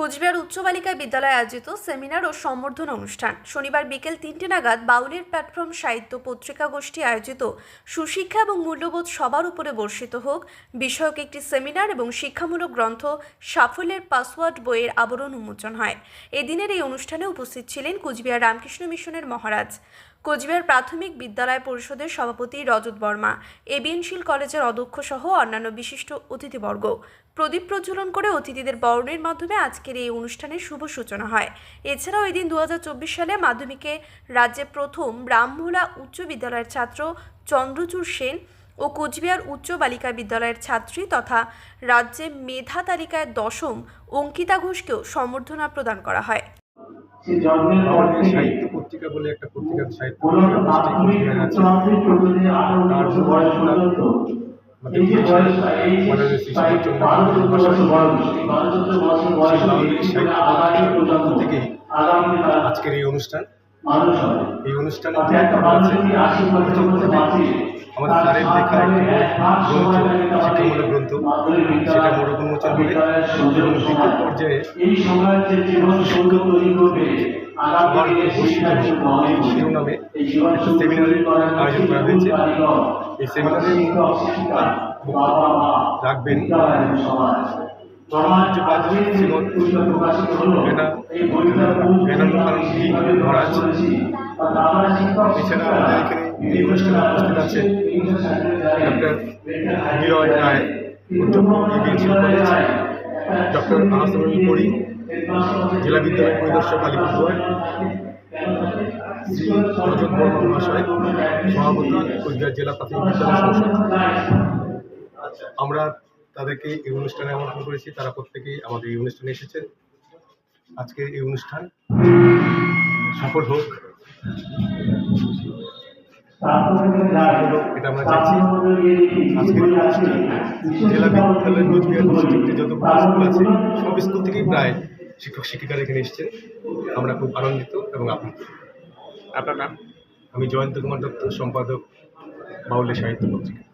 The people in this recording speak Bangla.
কোচবিহার উচ্চ বালিকা বিদ্যালয়ে আয়োজিত সেমিনার ও সম্বর্ধনা অনুষ্ঠান। শনিবার বিকেল তিনটে নাগাদ বাউলের প্ল্যাটফর্ম সাহিত্য পত্রিকা গোষ্ঠী আয়োজিত সুশিক্ষা এবং মূল্যবোধ সবার উপরে বর্ষিত হোক, বিষয়ক একটি সেমিনার এবং শিক্ষামূলক গ্রন্থ সাফল্যের পাসওয়ার্ড বইয়ের আবরণ উন্মোচন হয়। এদিনের এই অনুষ্ঠানে উপস্থিত ছিলেন কোচবিহার রামকৃষ্ণ মিশনের মহারাজ। কোচবিহার প্রাথমিক বিদ্যালয় পরিষদের সভাপতি রজত বর্মা, এবিএনশিল কলেজের অধ্যক্ষ সহ অন্যান্য বিশিষ্ট অতিথিবর্গ। প্রদীপ প্রজ্বলন করে অতিথিদের বরণের মাধ্যমে আজকের এই অনুষ্ঠানের শুভ সূচনা হয়। এছাড়াও এদিন দু হাজার চব্বিশ সালে মাধ্যমিকে রাজ্যে প্রথম ব্রাহ্মলা উচ্চ বিদ্যালয়ের ছাত্র চন্দ্রচূড় সেন ও কোচবিহার উচ্চ বালিকা বিদ্যালয়ের ছাত্রী তথা রাজ্যে মেধা তালিকায় দশম অঙ্কিতা ঘোষকেও সম্বর্ধনা প্রদান করা হয়। সাহিত্য পত্রিকা বলে একটা পত্রিকা সাহিত্য সাহিত্য তার আজকের এই অনুষ্ঠান। এই অনুষ্ঠানে আমাদের স্যারের লেখা একটি গ্রন্থ শিক্ষামূলক গ্রন্থ সেটা মোড়ক উন্মোচন এবং দ্বিতীয় পর্যায়ে এই শিরোনামে সেমিনারের আয়োজন করা হয়েছে। সেমিনারে রাখবেন। জ্ঞানানন্দ শিক্ষক এছাড়া এই অনুষ্ঠানে ডক্টর রায় ডক্টর জেলা বিদ্যালয় পরিদর্শক আলিপুরদুয়ার শ্রী রজত বর্মা মহাশয় সভাপতি কোচবিহার জেলা প্রাথমিক বিদ্যালয় সংসদ। আমরা তাদেরকে এই অনুষ্ঠানে আমন্ত্রণ করেছি। তারা প্রত্যেকেই আমাদের এই অনুষ্ঠানে এসেছেন। আজকের এই অনুষ্ঠান। সফল হোক। এটা আমরা চাইছি। আজকের অনুষ্ঠান জেলা বিদ্যালয় কোচবিহার ডিস্ট্রিক্টে যত স্কুল আছে সব স্কুল থেকেই প্রায় শিক্ষক শিক্ষিকারা এখানে এসেছেন। আমরা খুব আনন্দিত এবং আপ্লুত। আপনার নাম? আমি জয়ন্ত কুমার দত্ত সম্পাদক বাউলের সাহিত্য পত্রিকা।